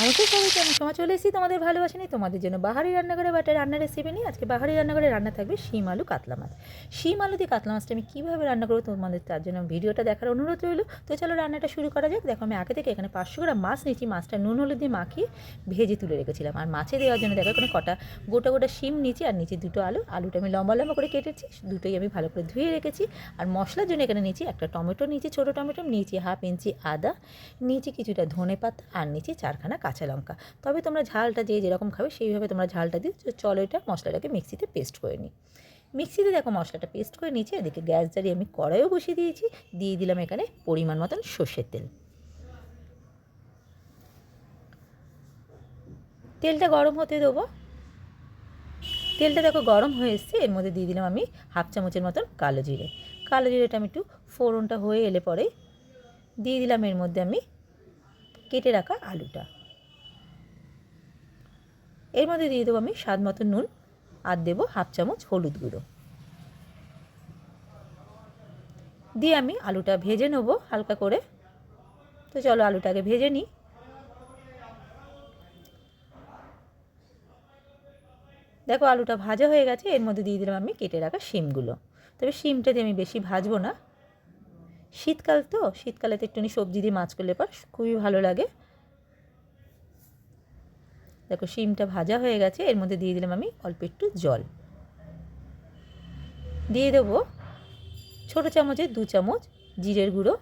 নমস্কার সবাইকে আমি সময় চলে এসেছি, তোমাদের ভালোবাসিনি তোমাদের জন্য বাহারি রান্নাঘরে বাটা রান্নার রেসিপি নিয়ে। আজকে বাহারি রান্নাঘরে রান্না থাকবে শিম আলু কাতলা মাছ। শিম আলু দিয়ে কাতলা মাছটা আমি কীভাবে রান্না করব তোমাদের তার জন্য ভিডিওটা দেখার অনুরোধ রইল। তো চলো রান্নাটা শুরু করা যাক। দেখো আমি আগে থেকে এখানে পাঁচশো গ্রাম মাছ নিয়েছি। মাছটা নুন, হলুদ দিয়ে মাখিয়ে ভেজে তুলে রেখেছিলাম। আর মাছে দেওয়ার জন্য দেখো এখানে কটা, গোটা গোটা শিম নিয়েছি আর নিচে দুটো আলু। আলুটা আমি লম্বা লম্বা করে কেটেছি, দুটোই আমি ভালো করে ধুয়ে রেখেছি। আর মশলার জন্য এখানে নিয়েছি একটা টমেটো নিয়েছি, ছোটো টমেটো নিয়েছি হাফ ইঞ্চি আদা, নিয়েছি কিছুটা ধনে পাতা আর নিচে চারখানা কাঁচা লঙ্কা। তবে তোমরা ঝালটা যে যেরকম খাবে সেইভাবে তোমরা ঝালটা দিয়ে চলো এটা মশলাটাকে মিক্সিতে পেস্ট করে নিই। মিক্সিতে দেখো মশলাটা পেস্ট করে নিয়েছি, এদিকে গ্যাস জ্বালিয়ে আমি কড়াইও বসিয়ে দিয়েছি, দিয়ে দিলাম এখানে পরিমাণ মতন সর্ষের তেল। তেলটা গরম হতে দেবো। তেলটা দেখো গরম হয়ে এসছে, এর মধ্যে দিয়ে দিলাম আমি হাফ চামচের মতন কালো জিরে। কালো জিরেটা আমি একটু ফোড়নটা হয়ে এলে পরে দিয়ে দিলাম এর মধ্যে আমি কেটে রাখা আলুটা। এর মধ্যে দিয়ে দেবো আমি স্বাদ মতো নুন আর দেবো হাফ চামচ হলুদ গুঁড়ো। দিয়ে আমি আলুটা ভেজে নেব হালকা করে। তো চলো আলুটাকে ভেজে নিই। দেখো আলুটা ভাজা হয়ে গেছে, এর মধ্যে দিয়ে দিলাম আমি কেটে রাখা শিমগুলো। তবে শিমটা দিয়ে আমি বেশি ভাজবো না। শীতকাল তো, শীতকালে তো একটুখানি সবজি দিয়ে মাছ করলে পর খুবই ভালো লাগে। দেখো শিমটা ভাজা হয়ে গেছে, এর মধ্যে দিয়ে দিলাম আমি অল্প একটু জল। দিয়ে দেবো ছোটো চামচে দু চামচ জিরের গুঁড়ো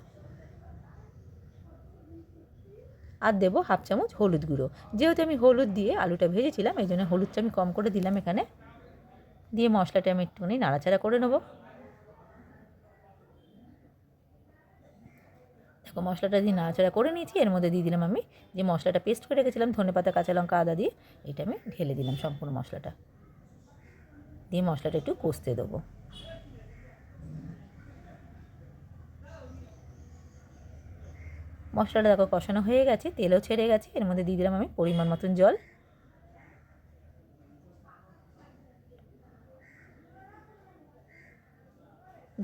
আর দেবো হাফ চামচ হলুদ গুঁড়ো। যেহেতু আমি হলুদ দিয়ে আলুটা ভেজেছিলাম, এই জন্য হলুদটা আমি কম করে দিলাম এখানে। দিয়ে মশলাটা আমি একটুখানি নাড়াচাড়া করে নেব। মশলাটা দিয়ে নাড়াচাড়া করে নিয়েছি। এর মধ্যে দিয়ে দিলাম আমি যে মশলাটা পেস্ট করে রেখেছিলাম, ধনে পাতা, কাঁচা লঙ্কা, আদা দিয়ে, এটা আমি ঢেলে দিলাম সম্পূর্ণ মশলাটা। দিয়ে মশলাটা একটু কষতে দেবো। মশলাটা দেখো কষানো হয়ে গেছে, তেলও ছেড়ে গেছে, এর মধ্যে দিয়ে দিলাম আমি পরিমাণ মতন জল।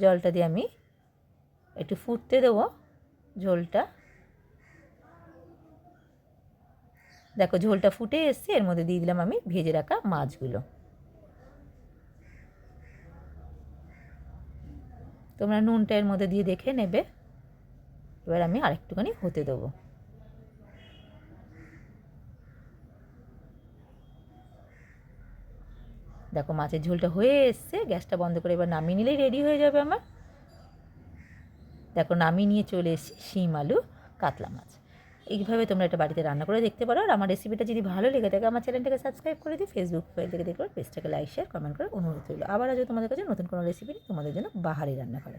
জলটা দিয়ে আমি একটু ফুটতে দেবো। ঝোলটা। দেখো, ঝোলটা ফুটে এসছে, এর মধ্যে দিয়ে দিলাম আমি ভেজে রাখা মাছগুলো। তোমরা নুনটা এর মধ্যে দিয়ে দেখে নেবে। এবার আমি আরেকটুখানি হতে দেবো। দেখো, মাছের ঝোলটা হয়ে এসছে, গ্যাসটা বন্ধ করে এবার নামিয়ে নিলেই রেডি হয়ে যাবে আমার। দেখো নামিয়ে নিয়ে চলে এসেছি শিম আলু, কাতলা মাছ। এইভাবে তোমরা এটা বাড়িতে রান্না করে দেখতে পারো। আর আমার রেসিপিটা যদি ভালো লেগে থাকে, আমার চ্যানেলটাকে সাবস্ক্রাইব করে দিই ফেসবুক পেজ থেকে দেখো পেজটাকে লাইক শেয়ার কমেন্ট করে অনুরোধ করল আবার আজও তোমাদের কাছে নতুন কোনো রেসিপি তোমাদের জন্য বাহারি রান্না করে